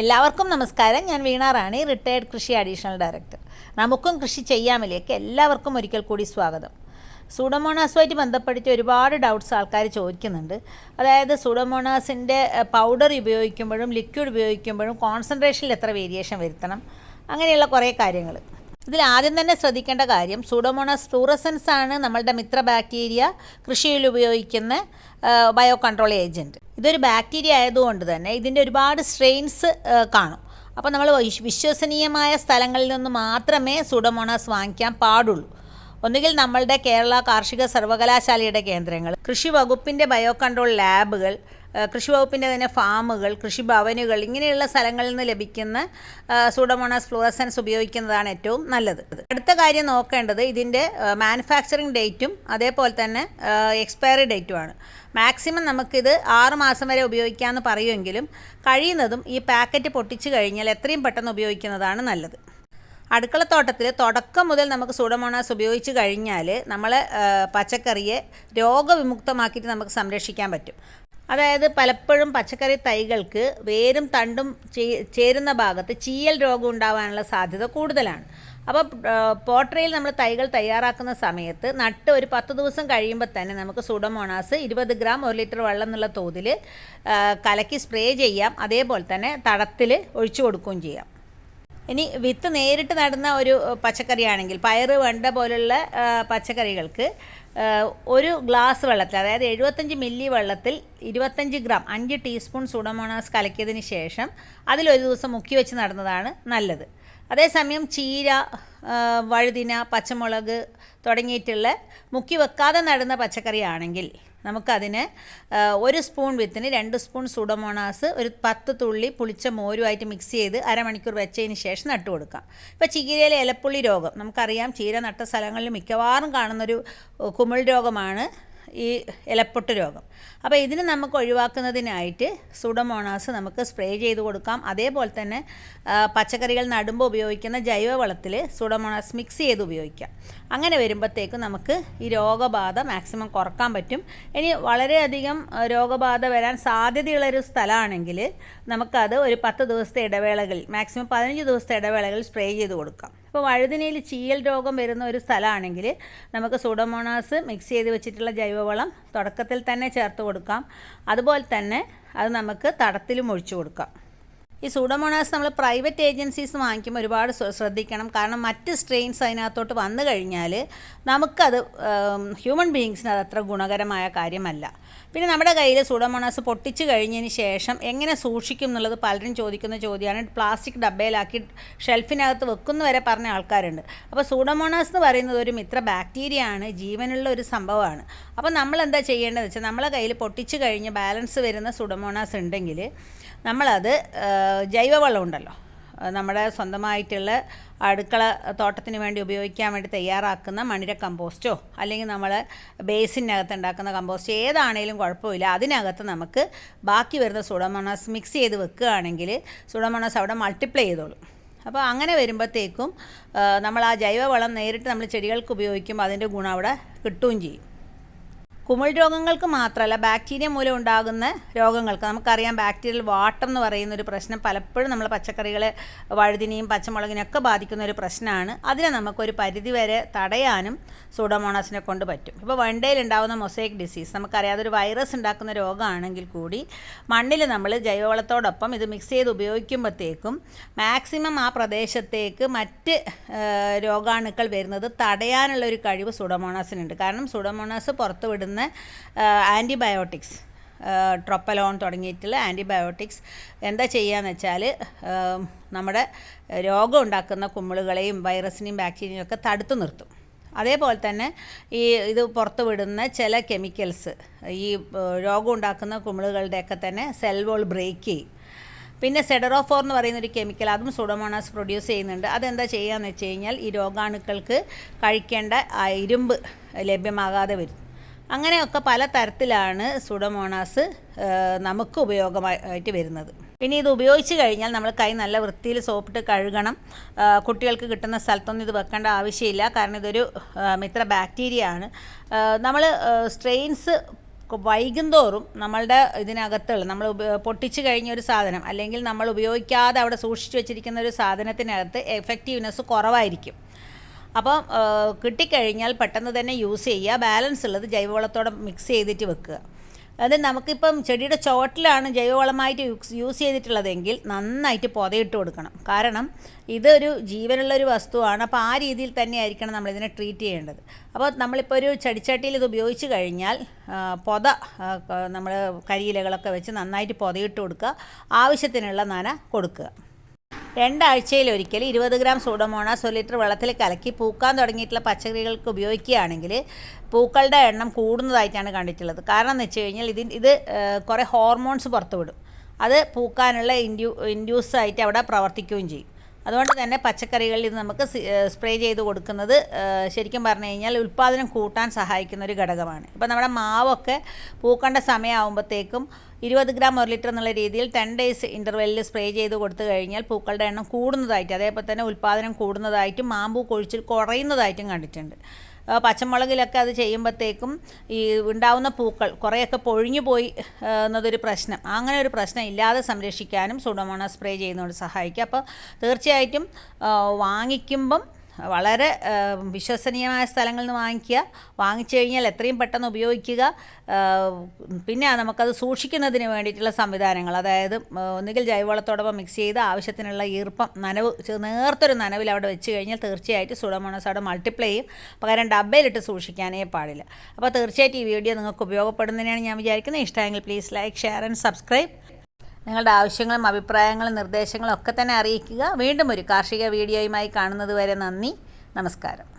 എല്ലാവർക്കും നമസ്കാരം. ഞാൻ വീണ റാണി റിട്ടയർഡ് കൃഷി അഡീഷണൽ ഡയറക്ടർ നമുക്കും കൃഷി ചെയ്യാമിലേക്ക് എല്ലാവർക്കും ഒരിക്കൽ കൂടി സ്വാഗതം. സൂഡോമോണാസുമായിട്ട് ബന്ധപ്പെടുത്തി ഒരുപാട് ഡൗട്ട്സ് ആൾക്കാർ ചോദിക്കുന്നുണ്ട്. അതായത് സൂഡോമോണാസിന്റെ പൗഡർ ഉപയോഗിക്കുമ്പോഴും ലിക്വിഡ് ഉപയോഗിക്കുമ്പോഴും കോൺസെൻട്രേഷനിൽ എത്ര വേരിയേഷൻ വരുത്തണം? അങ്ങനെയുള്ള കുറേ കാര്യങ്ങൾ. ഇതിൽ ആദ്യം തന്നെ ശ്രദ്ധിക്കേണ്ട കാര്യം സൂഡോമോണസ് ഫ്ലൂറസൻസ് ആണ് നമ്മളുടെ മിത്ര ബാക്ടീരിയ കൃഷിയിൽ ഉപയോഗിക്കുന്ന ബയോ കൺട്രോൾ ഏജന്റ് ഇതൊരു ബാക്ടീരിയ ആയതുകൊണ്ട് തന്നെ ഇതിന്റെ ഒരുപാട് സ്ട്രെയിൻസ് കാണും. അപ്പോൾ നമ്മൾ വിശ്വസനീയമായ സ്ഥലങ്ങളിൽ നിന്ന് മാത്രമേ സൂഡോമോണാസ് വാങ്ങിക്കാൻ പാടുള്ളൂ. ഒന്നുകിൽ നമ്മളുടെ കേരള കാർഷിക സർവകലാശാലയുടെ കേന്ദ്രങ്ങൾ കൃഷി വകുപ്പിന്റെ ബയോ കൺട്രോൾ ലാബുകൾ കൃഷി വകുപ്പിന്റെ തന്നെ ഫാമുകൾ കൃഷിഭവനുകൾ ഇങ്ങനെയുള്ള സ്ഥലങ്ങളിൽ നിന്ന് ലഭിക്കുന്ന സൂഡമോണസ് ഫ്ലൂറസൻസ് ഉപയോഗിക്കുന്നതാണ് ഏറ്റവും നല്ലത്. അടുത്ത കാര്യം നോക്കേണ്ടത് ഇതിന്റെ മാനുഫാക്ചറിങ് ഡേറ്റും അതേപോലെ തന്നെ എക്സ്പയറി ഡേറ്റുമാണ് മാക്സിമം നമുക്കിത് ആറ് മാസം വരെ ഉപയോഗിക്കാമെന്ന് പറയുമെങ്കിലും കഴിയുന്നതും ഈ പാക്കറ്റ് പൊട്ടിച്ചു കഴിഞ്ഞാൽ എത്രയും പെട്ടെന്ന് ഉപയോഗിക്കുന്നതാണ് നല്ലത്. അടുക്കളത്തോട്ടത്തിൽ തുടക്കം മുതൽ നമുക്ക് സൂഡമോണാസ് ഉപയോഗിച്ച് കഴിഞ്ഞാൽ നമ്മൾ പച്ചക്കറിയെ രോഗവിമുക്തമാക്കിയിട്ട് നമുക്ക് സംരക്ഷിക്കാൻ പറ്റും. അതായത് പലപ്പോഴും പച്ചക്കറി തൈകൾക്ക് വേരും തണ്ടും ചേരുന്ന ഭാഗത്ത് ചീയൽ രോഗം ഉണ്ടാവാനുള്ള സാധ്യത കൂടുതലാണ്. അപ്പോൾ പോട്ടറയിൽ നമ്മൾ തൈകൾ തയ്യാറാക്കുന്ന സമയത്ത് നട്ട് ഒരു പത്ത് ദിവസം കഴിയുമ്പോൾ തന്നെ നമുക്ക് സുഡമോണാസ് ഇരുപത് ഗ്രാം ഒരു ലിറ്റർ വെള്ളം എന്നുള്ള തോതിൽ കലക്കി സ്പ്രേ ചെയ്യാം. അതേപോലെ തന്നെ തടത്തിൽ ഒഴിച്ചു കൊടുക്കുകയും ചെയ്യാം. ഇനി വിത്ത് നേരിട്ട് നടുന്ന ഒരു പച്ചക്കറിയാണെങ്കിൽ പയറ് വെണ്ട പോലുള്ള പച്ചക്കറികൾക്ക് ഒരു ഗ്ലാസ് വെള്ളത്തിൽ അതായത് എഴുപത്തഞ്ച് മില്ലി വെള്ളത്തിൽ ഇരുപത്തഞ്ച് ഗ്രാം അഞ്ച് ടീസ്പൂൺ സുഡമോണാസ് കലക്കിയതിന് ശേഷം അതിലൊരു ദിവസം മുക്കി വെച്ച് നടന്നതാണ് നല്ലത്. അതേസമയം ചീര വഴുതിന പച്ചമുളക് തുടങ്ങിയിട്ടുള്ള മുക്കി വെക്കാതെ നടുന്ന പച്ചക്കറിയാണെങ്കിൽ നമുക്കതിന് ഒരു സ്പൂൺ വിത്തിന് രണ്ട് സ്പൂൺ സുഡമോണാസ് ഒരു പത്ത് തുള്ളി പുളിച്ച മോരുമായിട്ട് മിക്സ് ചെയ്ത് അരമണിക്കൂർ വെച്ചതിന് ശേഷം നട്ടു കൊടുക്കാം. ഇപ്പോൾ ചീരയിലെ ഇലപ്പുള്ളി രോഗം നമുക്കറിയാം ചീര നട്ട സ്ഥലങ്ങളിൽ മിക്കവാറും കാണുന്നൊരു കുമിൾ രോഗമാണ്. ഈ ഇലപ്പൊട്ട് രോഗം. അപ്പോൾ ഇതിന് നമുക്ക് ഒഴിവാക്കുന്നതിനായിട്ട് സുഡമോണാസ് നമുക്ക് സ്പ്രേ ചെയ്ത് കൊടുക്കാം. അതേപോലെ തന്നെ പച്ചക്കറികൾ നടുമ്പോൾ ഉപയോഗിക്കുന്ന ജൈവവളത്തിൽ സുഡമോണാസ് മിക്സ് ചെയ്ത് ഉപയോഗിക്കാം. അങ്ങനെ വരുമ്പോഴത്തേക്കും നമുക്ക് ഈ രോഗബാധ മാക്സിമം കുറയ്ക്കാൻ പറ്റും. ഇനി വളരെയധികം രോഗബാധ വരാൻ സാധ്യതയുള്ളൊരു സ്ഥലമാണെങ്കിൽ നമുക്കത് ഒരു പത്ത് ദിവസത്തെ ഇടവേളകളിൽ മാക്സിമം പതിനഞ്ച് ദിവസത്തെ ഇടവേളകളിൽ സ്പ്രേ ചെയ്ത് കൊടുക്കാം. ഇപ്പോൾ വഴുതിനയിൽ ചീയൽ രോഗം വരുന്ന ഒരു സ്ഥലമാണെങ്കിൽ നമുക്ക് സുഡമോണാസ് മിക്സ് ചെയ്ത് വെച്ചിട്ടുള്ള ജൈവവളം തുടക്കത്തിൽ തന്നെ ചേർത്ത് കൊടുക്കാം. അതുപോലെ തന്നെ അത് നമുക്ക് തടത്തിലും ഒഴിച്ചു കൊടുക്കാം. ഈ സൂഡോമോണാസ് നമ്മൾ പ്രൈവറ്റ് ഏജൻസീസ് വാങ്ങിക്കുമ്പോൾ ഒരുപാട് ശ്രദ്ധിക്കണം. കാരണം മറ്റ് സ്ട്രെയിൻസ് അതിനകത്തോട്ട് വന്നു കഴിഞ്ഞാൽ നമുക്കത് ഹ്യൂമൻ ബീയിങ്സിന് അത് അത്ര ഗുണകരമായ കാര്യമല്ല. പിന്നെ നമ്മുടെ കയ്യിൽ സൂഡോമോണാസ് പൊട്ടിച്ച് കഴിഞ്ഞതിന് ശേഷം എങ്ങനെ സൂക്ഷിക്കും എന്നുള്ളത് പലരും ചോദിക്കുന്ന ചോദ്യമാണ്. പ്ലാസ്റ്റിക് ഡബ്ബയിലാക്കി ഷെൽഫിനകത്ത് വെക്കുന്ന വരെ പറഞ്ഞ ആൾക്കാരുണ്ട്. അപ്പോൾ സൂഡോമോണാസ് എന്ന് പറയുന്നത് ഒരു മിത്ര ബാക്ടീരിയ ആണ് ജീവനുള്ള ഒരു സംഭവമാണ്. അപ്പോൾ നമ്മൾ എന്താ ചെയ്യേണ്ടതെന്ന് വെച്ചാൽ നമ്മളെ കയ്യിൽ പൊട്ടിച്ച് കഴിഞ്ഞ് ബാലൻസ് വരുന്ന സുഡോമോണാസ് ഉണ്ടെങ്കിൽ നമ്മളത് ജൈവവളം ഉണ്ടല്ലോ. നമ്മുടെ സ്വന്തമായിട്ടുള്ള അടുക്കള തോട്ടത്തിന് വേണ്ടി ഉപയോഗിക്കാൻ വേണ്ടി തയ്യാറാക്കുന്ന മണിര കമ്പോസ്റ്റോ അല്ലെങ്കിൽ നമ്മൾ ബേസിനകത്ത് ഉണ്ടാക്കുന്ന കമ്പോസ്റ്റോ ഏതാണേലും കുഴപ്പമില്ല. അതിനകത്ത് നമുക്ക് ബാക്കി വരുന്ന സുഡമണസ് മിക്സ് ചെയ്ത് വെക്കുകയാണെങ്കിൽ സുഡമണസ് അവിടെ മൾട്ടിപ്ലൈ ചെയ്തോളും. അപ്പോൾ അങ്ങനെ വരുമ്പോഴത്തേക്കും നമ്മൾ ആ ജൈവവളം നേരിട്ട് നമ്മൾ ചെടികൾക്ക് ഉപയോഗിക്കുമ്പോൾ അതിന്റെ ഗുണം അവിടെ കിട്ടുകയും ചെയ്യും. കുമിൾ രോഗങ്ങൾക്ക് മാത്രമല്ല ബാക്ടീരിയ മൂലം ഉണ്ടാകുന്ന രോഗങ്ങൾക്ക് നമുക്കറിയാം ബാക്ടീരിയൽ വാട്ടം എന്ന് പറയുന്ന ഒരു പ്രശ്നം പലപ്പോഴും നമ്മൾ പച്ചക്കറികളെ വഴുതിനെയും പച്ചമുളകിനെയൊക്കെ ബാധിക്കുന്ന ഒരു പ്രശ്നമാണ്. അതിനെ നമുക്കൊരു പരിധിവരെ തടയാനും സൂഡോമോണാസിനെ കൊണ്ട് പറ്റും. ഇപ്പോൾ വണ്ടയിൽ ഉണ്ടാകുന്ന മൊസൈക്ക് ഡിസീസ് നമുക്കറിയാം അതൊരു വൈറസ് ഉണ്ടാക്കുന്ന രോഗമാണെങ്കിൽ കൂടി മണ്ണിൽ നമ്മൾ ജൈവവളത്തോടൊപ്പം ഇത് മിക്സ് ചെയ്ത് ഉപയോഗിക്കുമ്പോഴത്തേക്കും മാക്സിമം ആ പ്രദേശത്തേക്ക് മറ്റ് രോഗാണുക്കൾ വരുന്നത് തടയാനുള്ള ഒരു കഴിവ് സൂഡോമോണാസിനുണ്ട് കാരണം സൂഡോമോണാസ് പുറത്ത് വിടുന്ന ആന്റിബയോട്ടിക്സ് ട്രൊപ്പലോൺ തുടങ്ങിയിട്ടുള്ള ആന്റിബയോട്ടിക്സ് എന്താ ചെയ്യുകയെന്ന് വെച്ചാൽ നമ്മുടെ രോഗം ഉണ്ടാക്കുന്ന കുമ്മിളുകളെയും വൈറസിനെയും ബാക്ടീരിയയും ഒക്കെ തടുത്തു നിർത്തും. അതേപോലെ തന്നെ ഈ ഇത് പുറത്തുവിടുന്ന ചില കെമിക്കൽസ് ഈ രോഗം ഉണ്ടാക്കുന്ന കുമിളുകളുടെയൊക്കെ തന്നെ സെൽ വോൾ ബ്രേക്ക് ചെയ്യും. പിന്നെ സെഡറോഫോർ എന്ന് പറയുന്ന ഒരു കെമിക്കൽ അതും സുഡോമോണാസ് പ്രൊഡ്യൂസ് ചെയ്യുന്നുണ്ട്. അതെന്താ ചെയ്യുകയെന്ന് വെച്ച് കഴിഞ്ഞാൽ ഈ രോഗാണുക്കൾക്ക് കഴിക്കേണ്ട ഇരുമ്പ് ലഭ്യമാകാതെ വരും. അങ്ങനെയൊക്കെ പല തരത്തിലാണ് സുഡമോണാസ് നമുക്ക് ഉപയോഗമായിട്ട് വരുന്നത്. പിന്നെ ഇത് ഉപയോഗിച്ച് കഴിഞ്ഞാൽ നമ്മൾ കൈ നല്ല വൃത്തിയിൽ സോപ്പിട്ട് കഴുകണം. കുട്ടികൾക്ക് കിട്ടുന്ന സ്ഥലത്തൊന്നും ഇത് വെക്കേണ്ട ആവശ്യമില്ല. കാരണം ഇതൊരു മിത്ര ബാക്ടീരിയ ആണ്. നമ്മൾ സ്ട്രെയിൻസ് വൈകുന്തോറും നമ്മളുടെ ഇതിനകത്തുള്ള നമ്മൾ പൊട്ടിച്ച് കഴിഞ്ഞ ഒരു സാധനം അല്ലെങ്കിൽ നമ്മൾ ഉപയോഗിക്കാതെ അവിടെ സൂക്ഷിച്ചു വെച്ചിരിക്കുന്ന ഒരു സാധനത്തിനകത്ത് എഫക്റ്റീവ്നെസ് കുറവായിരിക്കും. അപ്പം ആ, കിട്ടിക്കഴിഞ്ഞാൽ പെട്ടെന്ന് തന്നെ യൂസ് ചെയ്യുക. ബാലൻസ് ഉള്ളത് ജൈവവളത്തോടെ മിക്സ് ചെയ്തിട്ട് വെക്കുക. അത് നമുക്കിപ്പം ചെടിയുടെ ചുവട്ടിലാണ് ജൈവവളമായിട്ട് യൂസ് യൂസ് ചെയ്തിട്ടുള്ളതെങ്കിൽ നന്നായിട്ട് പൊതയിട്ട് കൊടുക്കണം. കാരണം ഇതൊരു ജീവനുള്ളൊരു വസ്തുവാണ്. അപ്പോൾ ആ രീതിയിൽ തന്നെ ആയിരിക്കണം നമ്മളിതിനെ ട്രീറ്റ് ചെയ്യേണ്ടത്. അപ്പോൾ നമ്മളിപ്പോൾ ഒരു ചെടിച്ചട്ടിയിൽ ഇത് ഉപയോഗിച്ച് കഴിഞ്ഞാൽ പൊത നമ്മൾ കരിയിലകളൊക്കെ വെച്ച് നന്നായിട്ട് പൊതയിട്ട് കൊടുക്കുക. ആവശ്യത്തിനുള്ള നന കൊടുക്കുക. രണ്ടാഴ്ചയിൽ ഒരിക്കൽ ഇരുപത് ഗ്രാം സൂഡോമോണാസ് ഒരു ലിറ്റർ വെള്ളത്തിൽ കലക്കി പൂക്കാൻ തുടങ്ങിയിട്ടുള്ള പച്ചക്കറികൾക്ക് ഉപയോഗിക്കുകയാണെങ്കിൽ പൂക്കളുടെ എണ്ണം കൂടുന്നതായിട്ടാണ് കണ്ടിട്ടുള്ളത്. കാരണം എന്ന് വെച്ച് കഴിഞ്ഞാൽ ഇതിന് ഇത് കുറേ ഹോർമോൺസ് പുറത്തുവിടും. അത് പൂക്കാനുള്ള ഇൻഡ്യൂ ഇൻഡ്യൂസ് ആയിട്ട് അവിടെ പ്രവർത്തിക്കുകയും ചെയ്യും. അതുകൊണ്ട് തന്നെ പച്ചക്കറികളിൽ ഇത് നമുക്ക് സ്പ്രേ ചെയ്ത് കൊടുക്കുന്നത് ശരിക്കും പറഞ്ഞു കഴിഞ്ഞാൽ ഉൽപ്പാദനം കൂട്ടാൻ സഹായിക്കുന്ന ഒരു ഘടകമാണ്. ഇപ്പോൾ നമ്മുടെ മാവൊക്കെ പൂക്കേണ്ട സമയമാകുമ്പോഴത്തേക്കും ഇരുപത് ഗ്രാം ഒരു ലിറ്റർ എന്നുള്ള രീതിയിൽ ടെൻ ഡേയ്സ് ഇന്റർവെല്ലിൽ സ്പ്രേ ചെയ്ത് കൊടുത്തു കഴിഞ്ഞാൽ പൂക്കളുടെ എണ്ണം കൂടുന്നതായിട്ട് അതേപോലെ തന്നെ ഉൽപ്പാദനം കൂടുന്നതായിട്ടും മാമ്പൂ കൊഴിച്ചിൽ കുറയുന്നതായിട്ടും കണ്ടിട്ടുണ്ട്. പച്ചമുളകിലൊക്കെ അത് ചെയ്യുമ്പോഴത്തേക്കും ഈ ഉണ്ടാവുന്ന പൂക്കൾ കുറേയൊക്കെ പൊഴിഞ്ഞു പോയി എന്നതൊരു പ്രശ്നം. അങ്ങനെ ഒരു പ്രശ്നം ഇല്ലാതെ സംരക്ഷിക്കാനും സുഡോമോണ സ്പ്രേ ചെയ്യുന്നതുകൊണ്ട് സഹായിക്കും. അപ്പോൾ തീർച്ചയായിട്ടും വാങ്ങിക്കുമ്പം വളരെ വിശ്വസനീയമായ സ്ഥലങ്ങളിൽ നിന്ന് വാങ്ങിക്കുക. വാങ്ങിച്ചു കഴിഞ്ഞാൽ എത്രയും പെട്ടെന്ന് ഉപയോഗിക്കുക. പിന്നെ നമുക്കത് സൂക്ഷിക്കുന്നതിന് വേണ്ടിയിട്ടുള്ള സംവിധാനങ്ങൾ. അതായത് ഒന്നുകിൽ ജൈവവളത്തോടൊപ്പം മിക്സ് ചെയ്ത് ആവശ്യത്തിനുള്ള ഈർപ്പം നനവ് നേർത്തൊരു നനവിൽ അവിടെ വെച്ച് കഴിഞ്ഞാൽ തീർച്ചയായിട്ടും സുഡോമോണസ് അവിടെ മൾട്ടിപ്ലൈ ചെയ്യും. പകരം ഡബ്ബയിലിട്ട് സൂക്ഷിക്കാനേ പാടില്ല. അപ്പോൾ തീർച്ചയായിട്ടും ഈ വീഡിയോ നിങ്ങൾക്ക് ഉപയോഗപ്പെടുന്നതിനാണ് ഞാൻ വിചാരിക്കുന്നത്. ഇഷ്ടമെങ്കിൽ please like share and subscribe നിങ്ങളുടെ ആവശ്യങ്ങളും അഭിപ്രായങ്ങളും നിർദ്ദേശങ്ങളും ഒക്കെ തന്നെ അറിയിക്കുക. വീണ്ടും ഒരു കാർഷിക വീഡിയോയുമായി കാണുന്നതുവരെ നന്ദി. നമസ്കാരം.